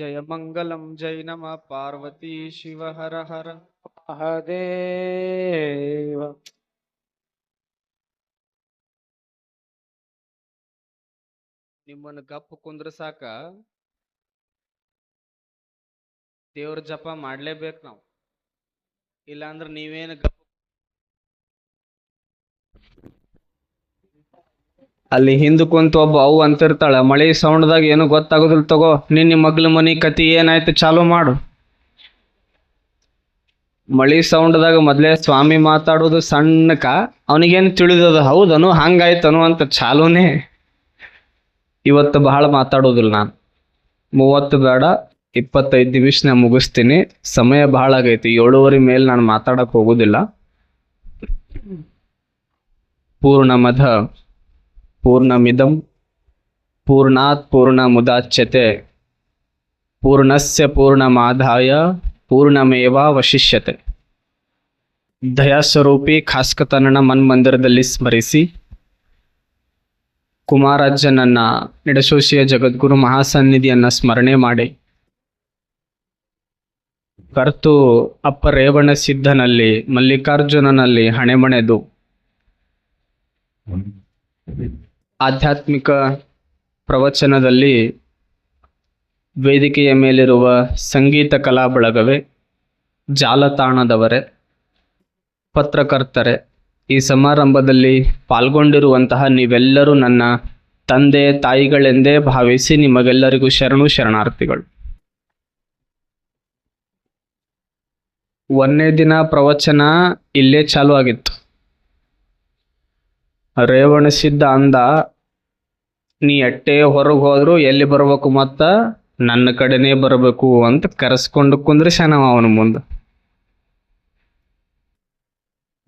ಜಯ ಮಂಗಲಂ ಜೈ ನಮ ಪಾರ್ವತಿ ಶಿವ ಹರ ಹರ. ಮಹದೇವ. ನಿಮ್ಮನ್ನ ಗಪ್ ಕುಂದ್ರ ಸಾಕ. ದೇವ್ರ ಜಪ ಮಾಡ್ಲೇಬೇಕು ನಾವು. ಇಲ್ಲಾಂದ್ರ ನೀವೇನು ಗಪ್ ಅಲ್ಲಿ ಹಿಂದ ಕುಂತ ಒಬ್ಬ ಅವು ಅಂತಿರ್ತಾಳ, ಮಳಿ ಸೌಂಡ್ದಾಗ ಏನು ಗೊತ್ತಾಗೋದಿಲ್ಲ ತಗೋ, ನಿನ್ನ ಮಗ್ಲ ಮನಿ ಕತಿ ಏನಾಯ್ತು ಚಾಲು ಮಾಡು. ಮಳಿ ಸೌಂಡ್ದಾಗ ಮೊದಲೇ ಸ್ವಾಮಿ ಮಾತಾಡೋದು ಸಣ್ಣಕ, ಅವನಿಗೇನು ತಿಳಿದದ? ಹೌದನು ಹಂಗಾಯ್ತನು ಅಂತ ಚಾಲೂನೇ. ಇವತ್ತು ಬಹಳ ಮಾತಾಡೋದಿಲ್ಲ ನಾನು. ಮೂವತ್ತು ಬೇಡ, ಇಪ್ಪತ್ತೈದು ನಿಮಿಷ ನಾ ಮುಗಿಸ್ತೀನಿ. ಸಮಯ ಬಹಳ ಆಗೈತಿ, ಏಳುವರೆ ಮೇಲೆ ನಾನು ಮಾತಾಡಕ್ ಹೋಗುದಿಲ್ಲ. ಪೂರ್ಣಮಧ. ಪೂರ್ಣಮಿದಂ ಪೂರ್ಣಾತ್ ಪೂರ್ಣ ಮುದಾಚ್ಯತೆ ಪೂರ್ಣಸ್ಯ ಪೂರ್ಣಮಾದಾಯ ಪೂರ್ಣಮೇವಾವಶಿಷ್ಯತೆ ದಯಾಸ್ವರೂಪಿ ಖಾಸ್ಕತನನ ಮನ್ಮಂದಿರದಲ್ಲಿ ಸ್ಮರಿಸಿ। ಕುಮಾರಾಜ್ಯನನ್ನ ನಿಡಶೋಷಿಯ ಜಗದ್ಗುರು ಮಹಾಸನ್ನಿಧಿಯನ್ನ ಸ್ಮರಣೆ ಮಾಡಿ। ಕರ್ತು ಅಪ್ಪ ರೇವಣ ಸಿದ್ಧನಲ್ಲಿ ಮಲ್ಲಿಕಾರ್ಜುನನಲ್ಲಿ ಹಣೆಮಣೆದು। ಆಧ್ಯಾತ್ಮಿಕ ಪ್ರವಚನದಲ್ಲಿ ವೇದಿಕೆಯ ಮೇಲಿರುವ ಸಂಗೀತ ಕಲಾ ಬಳಗವೇ ಜಾಲತಾಣದವರೇ, ಪತ್ರಕರ್ತರೆ, ಈ ಸಮಾರಂಭದಲ್ಲಿ ಪಾಲ್ಗೊಂಡಿರುವಂತಹ ನೀವೆಲ್ಲರೂ ನನ್ನ ತಂದೆ, ತಾಯಿಗಳೆಂದೇ ಭಾವಿಸಿ ನಿಮಗೆಲ್ಲರಿಗೂ ಶರಣು ಶರಣಾರ್ಥಿಗಳು. ಒಂದನೇ ದಿನ ಪ್ರವಚನ ಇಲ್ಲೇ ಚಾಲು ಆಗಿತ್ತು. ರೇವಣಿಸಿದ್ದ ಅಂದ, ನೀ ಎಟ್ಟೆ ಹೊರಗೆ ಹೋದ್ರು ಎಲ್ಲಿ ಬರ್ಬೇಕು ಮತ್ತ? ನನ್ನ ಕಡೆನೇ ಬರಬೇಕು ಅಂತ ಕರೆಸ್ಕೊಂಡು ಶನವ ಅವನ ಮುಂದೆ.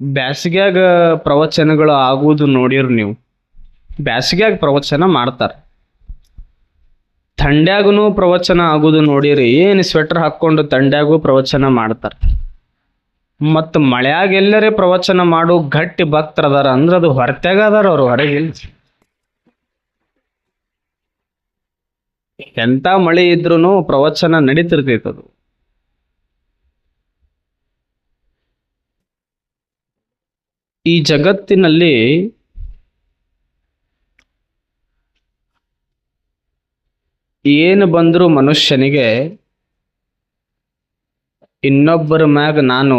ಬ್ಯಾಸಿಗ್ಯಾಗ ಪ್ರವಚನಗಳು ಆಗುವುದು ನೋಡಿರು ನೀವು. ಬ್ಯಾಸಿಗ್ಯಾಗ ಪ್ರವಚನ ಮಾಡ್ತಾರೆ. ಥಂಡ್ಯಾಗೂ ಪ್ರವಚನ ಆಗುದು ನೋಡಿರಿ. ಏನು ಸ್ವೆಟರ್ ಹಾಕ್ಕೊಂಡು ಥಂಡ್ಯಾಗೂ ಪ್ರವಚನ ಮಾಡ್ತಾರೆ. ಮತ್ತು ಮಳೆಯಾಗ ಎಲ್ಲರೇ ಪ್ರವಚನ ಮಾಡು ಗಟ್ಟಿ ಭಕ್ತರದಾರ ಅಂದ್ರೆ ಅದು ಹೊರತ್ಯಾಗ ಅದಾರ ಅವ್ರು ಹೊರಗೆ ಎಂಥ ಮಳೆ ಇದ್ರೂ ಪ್ರವಚನ ನಡೀತಿರ್ತೈತೆ ಅದು. ಈ ಜಗತ್ತಿನಲ್ಲಿ ಏನು ಬಂದರೂ ಮನುಷ್ಯನಿಗೆ ಇನ್ನೊಬ್ಬರ ಮ್ಯಾಗ ನಾನು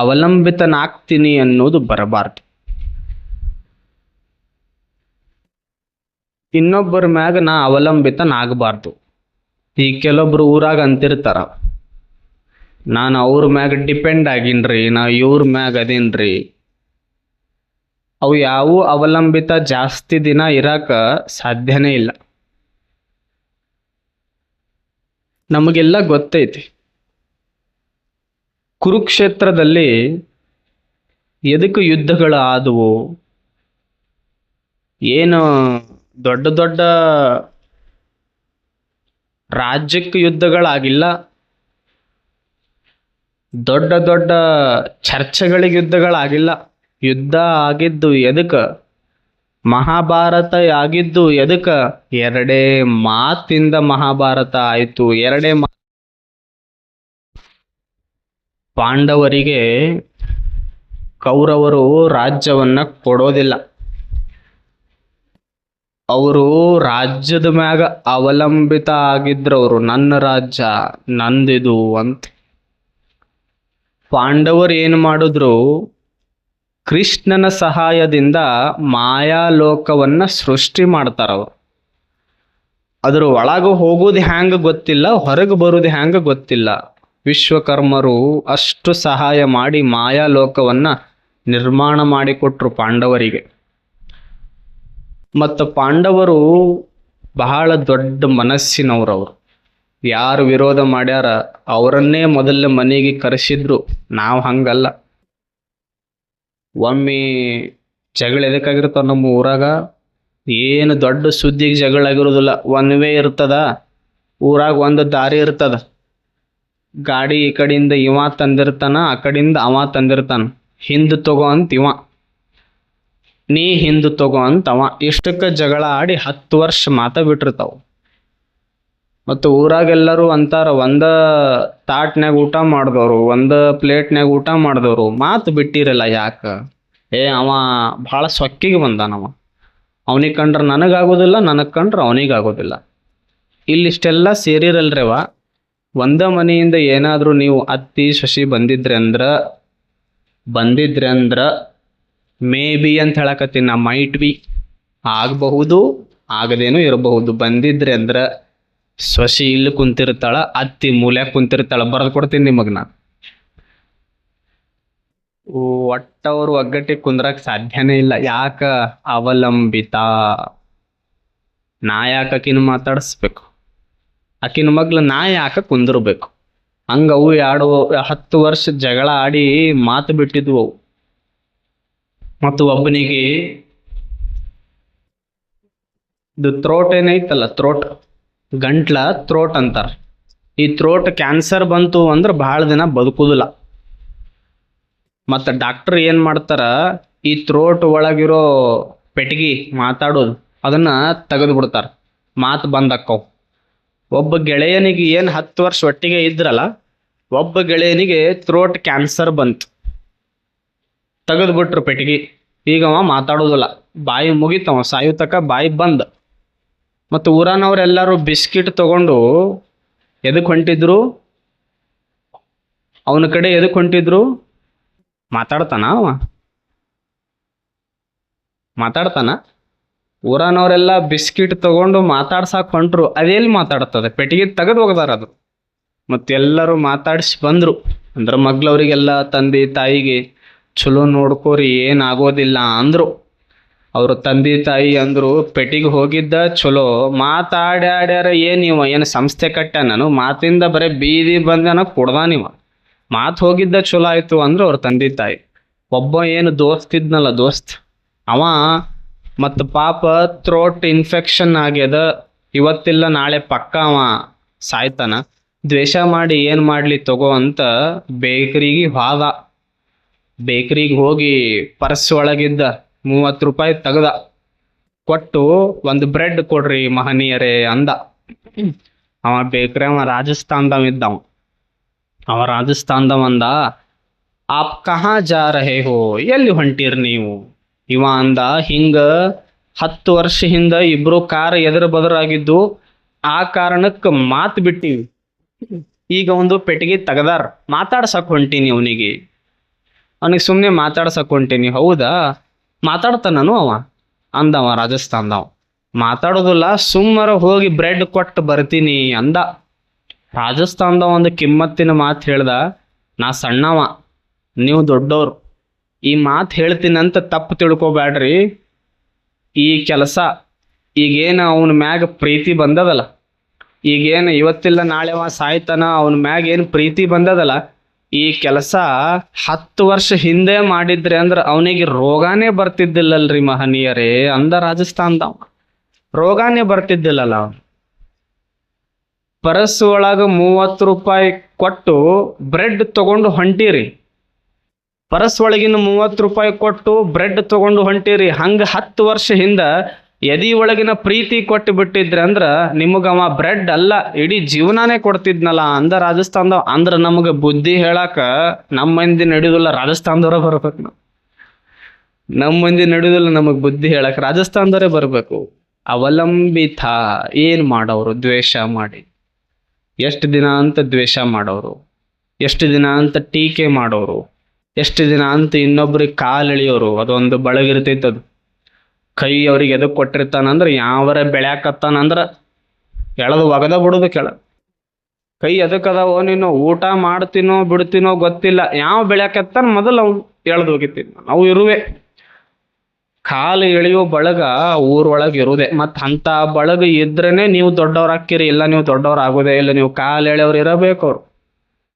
ಅವಲಂಬಿತನಾಗ್ತೀನಿ ಅನ್ನೋದು ಬರಬಾರ್ದು. ಇನ್ನೊಬ್ಬರ ಮ್ಯಾಗ ನಾ ಅವಲಂಬಿತನಾಗಬಾರ್ದು. ಈ ಕೆಲವೊಬ್ರು ಊರಾಗ ಅಂತಿರ್ತಾರ, ನಾನು ಅವ್ರ ಮ್ಯಾಗ ಡಿಪೆಂಡ್ ಆಗೀನ್ರಿ, ನಾ ಇವ್ರ ಮ್ಯಾಗ ಅದೀನ್ರಿ. ಅವು ಯಾವ ಅವಲಂಬಿತ ಜಾಸ್ತಿ ದಿನ ಇರಾಕ ಸಾಧ್ಯನೇ ಇಲ್ಲ. ನಮಗೆಲ್ಲ ಗೊತ್ತೈತಿ. ಕುರುಕ್ಷೇತ್ರದಲ್ಲಿ ಎದಕ್ಕೆ ಯುದ್ಧಗಳು ಆದವು ಏನು ದೊಡ್ಡ ದೊಡ್ಡ ರಾಜ್ಯಕ್ಕೆ ಯುದ್ಧಗಳಾಗಿಲ್ಲ. ದೊಡ್ಡ ದೊಡ್ಡ ಚರ್ಚೆಗಳಿಗೆ ಯುದ್ಧಗಳಾಗಿಲ್ಲ. ಯುದ್ಧ ಆಗಿದ್ದು ಎದಕ್ಕೆ? ಮಹಾಭಾರತ ಆಗಿದ್ದು ಎದಕ್ಕೆ? ಎರಡೇ ಮಾತಿಂದ ಮಹಾಭಾರತ ಆಯಿತು. ಎರಡೇ ಮಾ ಪಾಂಡವರಿಗೆ ಕೌರವರು ರಾಜ್ಯವನ್ನ ಕೊಡೋದಿಲ್ಲ. ಅವರು ರಾಜ್ಯದ ಮ್ಯಾಗ ಅವಲಂಬಿತ ಆಗಿದ್ರು ಅವರು ನನ್ನ ರಾಜ್ಯ, ನಂದಿದು ಅಂತ. ಪಾಂಡವರು ಏನು ಮಾಡಿದ್ರು? ಕೃಷ್ಣನ ಸಹಾಯದಿಂದ ಮಾಯಾಲೋಕವನ್ನ ಸೃಷ್ಟಿ ಮಾಡ್ತಾರ ಅವರು ಅದ್ರ ಒಳಗೆ ಹೋಗೋದು ಹ್ಯಾಂಗ ಗೊತ್ತಿಲ್ಲ, ಹೊರಗೆ ಬರೋದು ಹ್ಯಾಂಗ ಗೊತ್ತಿಲ್ಲ. ವಿಶ್ವಕರ್ಮರು ಅಷ್ಟು ಸಹಾಯ ಮಾಡಿ ಮಾಯಾಲೋಕವನ್ನ ನಿರ್ಮಾಣ ಮಾಡಿಕೊಟ್ರು ಪಾಂಡವರಿಗೆ. ಮತ್ತು ಪಾಂಡವರು ಬಹಳ ದೊಡ್ಡ ಮನಸ್ಸಿನವ್ರವರು. ಯಾರು ವಿರೋಧ ಮಾಡ್ಯಾರ ಅವರನ್ನೇ ಮೊದಲ ಮನೆಗೆ ಕರೆಸಿದ್ರು. ನಾವು ಹಂಗಲ್ಲ. ಒಮ್ಮೆ ಜಗಳ ಎದಕ್ಕಾಗಿರ್ತಾವ ನಮ್ಮ ಊರಾಗ? ಏನು ದೊಡ್ಡ ಸುದ್ದಿಗೆ ಜಗಳ ಆಗಿರೋದಿಲ್ಲ. ಒನ್ ವೇ ಇರ್ತದ. ಊರಾಗ ಒಂದು ದಾರಿ ಇರ್ತದ. ಗಾಡಿ ಈ ಕಡೆಯಿಂದ ಇವ ತಂದಿರ್ತಾನ, ಆ ಕಡೆಯಿಂದ ಅವ ತಂದಿರ್ತಾನ. ಹಿಂದೆ ತಗೋ ಅಂತ ಇವ. ನೀ ಹಿಂದೆ ತಗೋ ಅಂತ ಅವ. ಇಷ್ಟಕ್ಕೆ ಜಗಳ ಆಡಿ ಹತ್ತು ವರ್ಷ ಮಾತ ಬಿಟ್ಟಿರ್ತಾವ. ಮತ್ತು ಊರಾಗೆಲ್ಲರೂ ಅಂತಾರ, ಒಂದ ತಾಟ್ನ್ಯಾಗ ಊಟ ಮಾಡಿದವರು, ಒಂದ ಪ್ಲೇಟ್ನ್ಯಾಗ ಊಟ ಮಾಡಿದವರು. ಮಾತು ಬಿಟ್ಟಿರಲ್ಲ ಯಾಕ? ಏ, ಅವ ಭಾಳ ಸೊಕ್ಕಿಗೆ ಬಂದಾನವ ಅವನಿಗೆ ಕಂಡ್ರೆ ನನಗಾಗೋದಿಲ್ಲ, ನನಗೆ ಕಂಡ್ರೆ ಅವನಿಗಾಗೋದಿಲ್ಲ. ಇಲ್ಲಿಷ್ಟೆಲ್ಲ ಸೇರಿರಲ್ರಿವ ಒಂದ ಮನೆಯಿಂದ ಏನಾದರೂ ನೀವು ಅತ್ತಿ ಸಸಿ ಬಂದಿದ್ರಿ ಅಂದ್ರೆ ಬಂದಿದ್ರಿ ಅಂದ್ರೆ ಮೇ ಬಿ ಅಂತ ಹೇಳಕತ್ತೀನಿ. ನಾ ಮೈಟ್ ಬಿ ಆಗಬಹುದು, ಆಗದೇನೂ ಇರಬಹುದು. ಬಂದಿದ್ರಿ ಅಂದ್ರ ಸೊಸಿ ಇಲ್ಲಿ ಕುಂತಿರ್ತಾಳ, ಅತ್ತಿ ಮೂಲ್ಯಾಗ ಕುಂತಿರ್ತಾಳ. ಬರೆದು ಕೊಡ್ತೀನಿ ನಿಮಗೆ ನಾ. ಒಟ್ಟ ಅವ್ರು ಕುಂದ್ರಕ್ ಸಾಧ್ಯನೇ ಇಲ್ಲ. ಯಾಕ ಅವಲಂಬಿತ? ನಾ ಯಾಕಿನ ಮಾತಾಡಿಸ್ಬೇಕು? ಆಕಿನ ಮಗ್ಳು ನಾಯಿ ಹಾಕ ಕುಂದಿರ್ಬೇಕು. ಹಂಗ ಅವು ಎರಡು ಹತ್ತು ವರ್ಷ ಜಗಳ ಆಡಿ ಮಾತು ಬಿಟ್ಟಿದ್ವು ಅವು. ಮತ್ತು ಒಬ್ಬನಿಗೆ ಇದು ಥ್ರೋಟ್ ಏನೈತಲ್ಲ ಥ್ರೋಟ್ ಗಂಟ್ಲ ಥ್ರೋಟ್ ಅಂತಾರ. ಈ ಥ್ರೋಟ್ ಕ್ಯಾನ್ಸರ್ ಬಂತು ಅಂದ್ರೆ ಭಾಳ ದಿನ ಬದುಕುದಿಲ್ಲ. ಮತ್ತು ಡಾಕ್ಟರ್ ಏನು ಮಾಡ್ತಾರ, ಈ ಥ್ರೋಟ್ ಒಳಗಿರೋ ಪೆಟಗಿ ಮಾತಾಡೋದು, ಅದನ್ನ ತೆಗೆದು ಬಿಡ್ತಾರ ಮಾತು ಬಂದಕ್ಕವು. ಒಬ್ಬ ಗೆಳೆಯನಿಗೆ ಏನು ಹತ್ತು ವರ್ಷ ಒಟ್ಟಿಗೆ ಇದ್ರಲ್ಲ, ಒಬ್ಬ ಗೆಳೆಯನಿಗೆ ಥ್ರೋಟ್ ಕ್ಯಾನ್ಸರ್ ಬಂತು. ತೆಗೆದ್ಬಿಟ್ರು ಬಿಟ್ರು ಪೆಟ್ಗಿ ಈಗ ಅವ ಮಾತಾಡೋದಿಲ್ಲ. ಬಾಯಿ ಮುಗಿತವ ಸಾಯೋ ತಕ ಬಾಯಿ ಬಂದ. ಮತ್ತು ಊರನವರೆಲ್ಲರೂ ಬಿಸ್ಕಿಟ್ ತಗೊಂಡು ಎದಕ್ಕೆ ಹೊಂಟಿದ್ರು? ಅವನ ಕಡೆ ಎದಕ್ಕೆ ಹೊಂಟಿದ್ರು? ಮಾತಾಡ್ತಾನ ಅವ? ಮಾತಾಡ್ತಾನ? ಊರನವರೆಲ್ಲ ಬಿಸ್ಕಿಟ್ ತಗೊಂಡು ಮಾತಾಡ್ಸಕ್ ಹೊಂಟ್ರು. ಅದೆಲ್ಲಿ ಮಾತಾಡ್ತದೆ? ಪೆಟ್ಟಿಗೆ ತೆಗೆದು ಹೋಗದಾರ ಅದು. ಮತ್ತೆಲ್ಲರೂ ಮಾತಾಡಿಸಿ ಬಂದ್ರು. ಅಂದ್ರೆ ಮಗ್ಳವ್ರಿಗೆಲ್ಲ, ತಂದೆ, ತಾಯಿಗೆ, ಚಲೋ ನೋಡ್ಕೋರಿ, ಏನಾಗೋದಿಲ್ಲ ಅಂದ್ರು. ಅವರು ತಂದೆ, ತಾಯಿ ಅಂದ್ರು, ಪೆಟ್ಟಿಗೆ ಹೋಗಿದ್ದ, ಚಲೋ, ಮಾತಾಡ್ಯಾಡ್ಯಾರ ಏನು ಇವ? ಏನು ಸಂಸ್ಥೆ ಕಟ್ಟ ನಾನು? ಮಾತಿಂದ ಬರೀ ಬೀದಿ ಬಂದನ ಕೊಡ್ದಾನಿವ ಮಾತು ಹೋಗಿದ್ದ ಚಲೋ ಆಯಿತು ಅಂದರು ಅವ್ರ ತಂದೆ, ತಾಯಿ. ಒಬ್ಬ ಏನು ದೋಸ್ತಿದ್ನಲ್ಲ ದೋಸ್ತ್, ಅವ ಮತ್ತು ಪಾಪ ಥ್ರೋಟ್ ಇನ್ಫೆಕ್ಷನ್ ಆಗ್ಯದ. ಇವತ್ತಿಲ್ಲ, ನಾಳೆ ಪಕ್ಕ ಅವ, ಸಾಯ್ತಾನ. ದ್ವೇಷ ಮಾಡಿ ಏನು ಮಾಡಲಿ ತಗೋ ಅಂತ ಬೇಕ್ರಿಗೆ ಹೋದ ಬೇಕ್ರಿಗೆ ಹೋಗಿ ಪರ್ಸ್ ಒಳಗಿದ್ದ, ಮೂವತ್ತು ರೂಪಾಯಿ ತೆಗ್ದ. ಕೊಟ್ಟು ಒಂದು ಬ್ರೆಡ್ ಕೊಡ್ರಿ ಮಹನೀಯರೇ ಅಂದ. ಅವ ಬೇಕ್ರಿ ಅವ ರಾಜಸ್ಥಾನ್ದವ ಇದ್ದವ. ಅವ ರಾಜಸ್ಥಾನ್ದವ ಅಂದ, ಆಪ್ ಕಹಾ ಜಾ ರಹೆ ಹೋ? ಎಲ್ಲಿ ಹೊಂಟೀರಿ ನೀವು? ಇವ ಅಂದ, ಹಿಂಗ ಹತ್ತು ವರ್ಷ ಹಿಂದ ಇಬ್ರು ಕಾರ್ ಎದುರು ಬದರಾಗಿದ್ದು, ಆ ಕಾರಣಕ್ಕೆ ಮಾತು ಬಿಟ್ಟಿವಿ. ಈಗ ಒಂದು ಪೆಟ್ಟಿಗೆ ತೆಗದಾರ, ಮಾತಾಡ್ಸಕ್ ಹೊಂಟೀನಿ ಅವನಿಗೆ. ಅವನಿಗೆ ಸುಮ್ಮನೆ ಮಾತಾಡ್ಸಕ್ ಹೊಂಟೀನಿ, ಹೌದಾ? ಮಾತಾಡ್ತಾನನು ಅವ, ಅಂದವ ರಾಜಸ್ಥಾನ್ದವ. ಮಾತಾಡೋದಿಲ್ಲ, ಸುಮ್ಮರ ಹೋಗಿ ಬ್ರೆಡ್ ಕೊಟ್ಟು ಬರ್ತೀನಿ ಅಂದ. ರಾಜಸ್ಥಾನ್ದ ಒಂದು ಕಿಮ್ಮತ್ತಿನ ಮಾತು ಹೇಳ್ದ, ನಾ ಸಣ್ಣವ, ನೀವು ದೊಡ್ಡವ್ರು. ಈ ಮಾತು ಹೇಳ್ತೀನಂತ ತಪ್ಪು ತಿಳ್ಕೊಬ್ಯಾಡ್ರಿ. ಈ ಕೆಲಸ ಈಗೇನು ಅವನ ಮ್ಯಾಗ ಪ್ರೀತಿ ಬಂದದಲ್ಲ. ಈಗೇನು ಇವತ್ತಿಲ್ಲ ನಾಳೆ ಅವ ಸಾಯ್ತಾನ, ಅವನ ಮ್ಯಾಗ ಏನು ಪ್ರೀತಿ ಬಂದದಲ್ಲ. ಈ ಕೆಲಸ ಹತ್ತು ವರ್ಷ ಹಿಂದೆ ಮಾಡಿದ್ರೆ ಅಂದ್ರೆ ಅವನಿಗೆ ರೋಗಾನೇ ಬರ್ತಿದ್ದಿಲ್ಲಲ್ರಿ ಮಹನೀಯರೇ, ಅಂದ ರಾಜಸ್ಥಾನದವ ರೋಗಾನೇ ಬರ್ತಿದ್ದಿಲ್ಲಲ್ಲ ಅವನು. ಪರಸ್ ಒಳಗ ಮೂವತ್ತು ರೂಪಾಯಿ ಕೊಟ್ಟು ಬ್ರೆಡ್ ತಗೊಂಡು ಹೊಂಟಿರಿ. ಪರಸ್ ಒಳಗಿನ ಮೂವತ್ತು ರೂಪಾಯಿ ಕೊಟ್ಟು ಬ್ರೆಡ್ ತಗೊಂಡು ಹೊಂಟಿರಿ. ಹಂಗ ಹತ್ತು ವರ್ಷ ಹಿಂದ ಎದಿ ಒಳಗಿನ ಪ್ರೀತಿ ಕೊಟ್ಟು ಬಿಟ್ಟಿದ್ರಿ ನಿಮಗೆ ಅವ ಬ್ರೆಡ್ ಅಲ್ಲ, ಇಡೀ ಜೀವನಾನೇ ಕೊಡ್ತಿದ್ನಲ್ಲ. ಅಂದ ರಾಜಸ್ಥಾನದ ಅಂದ್ರ ನಮಗೆ ಬುದ್ಧಿ ಹೇಳಾಕ ನಮ್ಮ ಮಂದಿ ನಡೆಯುದಿಲ್ಲ ರಾಜಸ್ಥಾನದವ್ರ ಬರ್ಬೇಕು ನಾವು. ನಮ್ಮ ಮಂದಿ ನಡೆಯುದಿಲ್ಲ ನಮಗೆ ಬುದ್ಧಿ ಹೇಳಕ್ಕೆ ರಾಜಸ್ಥಾನದವರೇ ಬರಬೇಕು. ಅವಲಂಬಿತ, ಏನು ಮಾಡೋರು ದ್ವೇಷ ಮಾಡಿ. ಎಷ್ಟು ದಿನ ಅಂತ ದ್ವೇಷ ಮಾಡೋರು, ಎಷ್ಟು ದಿನ ಅಂತ ಟೀಕೆ ಮಾಡೋರು ಎಷ್ಟು ದಿನ ಅಂತ ಇನ್ನೊಬ್ರಿಗೆ ಕಾಲು ಎಳಿಯೋರು, ಅದೊಂದು ಬಳಗಿರ್ತೈತೆ ಅದು. ಕೈ ಅವ್ರಿಗೆ ಎದಕ್ಕೆ ಕೊಟ್ಟಿರ್ತಾನಂದ್ರೆ ಯಾವರ ಬೆಳ್ಯಾಕತ್ತಾನಂದ್ರೆ ಎಳೆದು ಒಗದ ಬಿಡೋದು ಕೆಳ. ಕೈ ಎದಕ್ ಓ ನೀನು, ಊಟ ಮಾಡ್ತೀನೋ ಬಿಡ್ತೀನೋ ಗೊತ್ತಿಲ್ಲ. ಯಾವ ಬೆಳ್ಯಾಕತ್ತಾನ ಮೊದಲು ಅವು ಎಳ್ದು ಹೋಗಿತ್ತೀನಿ ನಾವು ಇರುವೆ. ಕಾಲು ಎಳೆಯೋ ಬಳಗ ಊರೊಳಗೆ ಇರುವುದೇ ಮತ್ತು ಅಂಥ ಬಳಗ ಇದ್ರೇ ನೀವು ದೊಡ್ಡವ್ರು ಹಾಕಿರಿ ಇಲ್ಲ ನೀವು ದೊಡ್ಡವ್ರು ಆಗೋದೇ ಇಲ್ಲ. ನೀವು ಕಾಲು ಎಳೆಯವ್ರು ಇರಬೇಕು ಅವ್ರು.